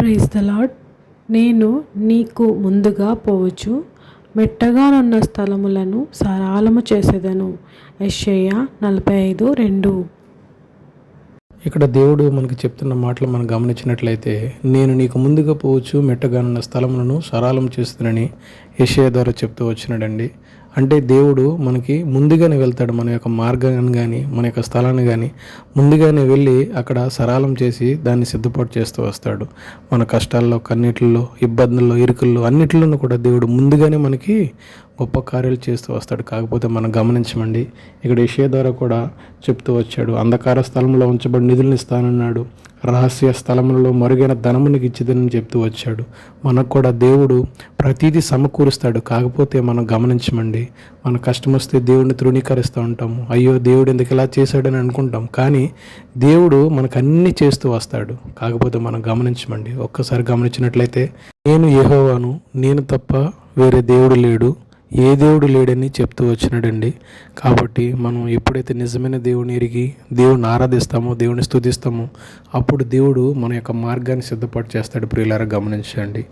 Praise the lord నేను నీకు ముందుగా పోవచ్చు. మెట్టగానున్న స్థలములను సరాలము చేసేదను. యెషయా నలభై ఐదు రెండు. ఇక్కడ దేవుడు మనకి చెప్తున్న మాటలు మనం గమనించినట్లయితే నేను నీకు ముందుగా పోవచ్చు మెట్టగానున్న స్థలములను సరాలం చేస్తునని యెషయా ద్వారా చెప్తూ వచ్చినాడండి. అంటే దేవుడు మనకి ముందుగానే వెళ్తాడు మన యొక్క మార్గాన్ని కానీ మన యొక్క స్థలాన్ని కానీ ముందుగానే వెళ్ళి అక్కడ సరాలం చేసి దాన్ని సిద్ధపాటు చేస్తూ వస్తాడు. మన కష్టాల్లో కన్నీటిల్లో ఇబ్బందుల్లో ఇరుకుల్లో అన్నిటిలోనూ కూడా దేవుడు ముందుగానే మనకి గొప్ప కార్యాలు చేస్తూ వస్తాడు. కాకపోతే మనం గమనించమండి ఇక్కడ విషయ ద్వారా కూడా చెప్తూ వచ్చాడు అంధకార స్థలంలో ఉంచబడి నిధులను ఇస్తానన్నాడు. రహస్య స్థలములలో మరుగైన ధనమునికి ఇచ్చిదని చెప్తూ వచ్చాడు. మనకు కూడా దేవుడు ప్రతిదీ సమకూరుస్తాడు. కాకపోతే మనం గమనించమండి మన కష్టం వస్తే దేవుడిని తృణీకరిస్తూ ఉంటాము. అయ్యో దేవుడు ఎందుకు ఇలా చేశాడని అనుకుంటాం. కానీ దేవుడు మనకు అన్నీ చేస్తూ వస్తాడు. కాకపోతే మనం గమనించమండి. ఒక్కసారి గమనించినట్లయితే నేను ఏహోవాను నేను తప్ప వేరే దేవుడు లేడు. ఏ దేవుడు లేడని చెప్తూ వచ్చినాడండి. కాబట్టి మనం ఎప్పుడైతే నిజమైన దేవుని ఎరిగి దేవుని ఆరాధిస్తామో దేవుని స్థుతిస్తామో అప్పుడు దేవుడు మన యొక్క మార్గాన్ని సిద్ధపాటు చేస్తాడు ప్రియులారా గమనించండి.